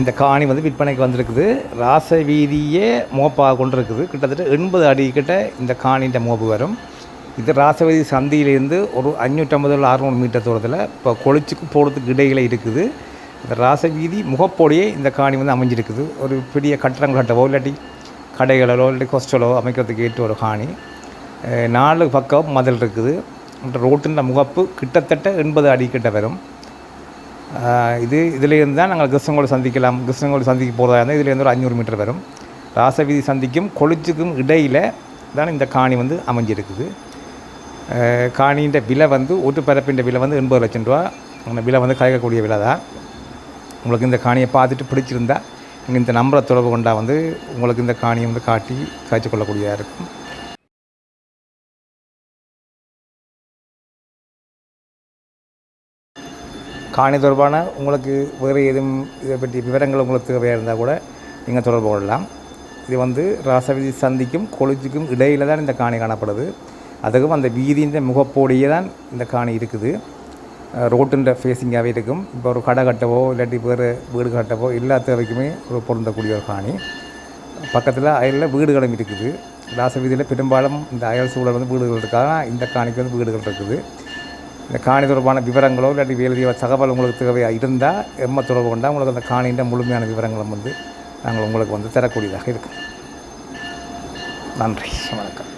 இந்த காணி வந்து விற்பனைக்கு வந்திருக்குது. ராச வீதியே மோப்பாக கொண்டிருக்குது. கிட்டத்தட்ட எண்பது அடி கிட்ட இந்த காணின்ற மோப்பு வரும். இது ராசவீதி சந்தியிலேருந்து ஒரு அஞ்சூற்றம்பது அறுநூறு மீட்டர் தூரத்தில் இப்போ கொளிச்சுக்கு போகிறதுக்கு இடையில இருக்குது. இந்த ராசவீதி முகப்போடையே இந்த காணி வந்து அமைஞ்சிருக்குது. ஒரு பெரிய கட்டடங்கள் கட்டவோ இல்லாட்டி கடைகளோ இல்லாட்டி ஹோஸ்டலோ அமைக்கிறதுக்கு ஏற்ற ஒரு காணி. நாலு பக்கம் மதில் இருக்குது. ரோட்டின் முகப்பு கிட்டத்தட்ட எண்பது அடி கிட்ட வரும். இது இதுலேருந்து தான் நாங்கள் கிருஷ்ணங்கோடு சந்திக்கலாம். கிருஷ்ணங்கோடு சந்திக்கு போகிறதா இருந்தால் இதுலேருந்து ஒரு அஞ்சூறு மீட்டர் வரும். ராசவீதி சந்திக்கும் கொளிச்சுக்கும் இடையில் தான் இந்த காணி வந்து அமைஞ்சிருக்குது. காணின்ற விலை வந்து ஒட்டுப்பரப்பின்ற விலை வந்து எண்பது லட்சம் ரூபா. அந்த விலை வந்து கலைக்கக்கூடிய விலை தான். உங்களுக்கு இந்த காணியை பார்த்துட்டு பிடிச்சிருந்தா நீங்கள் இந்த நம்பரை தொடர்பு கொண்டா வந்து உங்களுக்கு இந்த காணியை வந்து காட்டி காய்ச்சி கொள்ளக்கூடியதாக இருக்கும். காணி தொடர்பான உங்களுக்கு வேறு எதுவும் இதை பற்றி விவரங்கள் உங்களுக்கு தேவையாக இருந்தால் கூட நீங்கள் தொடர்பு கொள்ளலாம். இது வந்து ராசவீதி சந்திக்கும் கொளிச்சுக்கும் இடையில தான் இந்த காணி காணப்படுது. அதுக்கும் அந்த வீதியின் முகப்போடியே தான் இந்த காணி இருக்குது. ரோட்டுன்ற ஃபேஸிங்காகவே இருக்கும். இப்போ ஒரு கடை கட்டவோ இல்லாட்டி வேறு வீடு கட்டவோ எல்லா தேவைக்குமே ஒரு பொருந்தக்கூடிய ஒரு காணி. பக்கத்தில் அயலில் வீடுகளும் இருக்குது. ராசவீதியில் பெரும்பாலும் இந்த அயல் சூழல் வந்து வீடுகள் இருக்காங்க இந்த காணிக்கு வந்து வீடுகள் இருக்குது. இந்த காணி தொடர்பான விவரங்களோ இல்லாட்டி வேறு தகவல் உங்களுக்கு தேவையாக இருந்தால் எம்ம தொடர்பு கொண்டால் உங்களுக்கு அந்த காணின்ற முழுமையான விவரங்களும் வந்து நாங்கள் உங்களுக்கு வந்து தரக்கூடியதாக இருக்கும். நன்றி. வணக்கம்.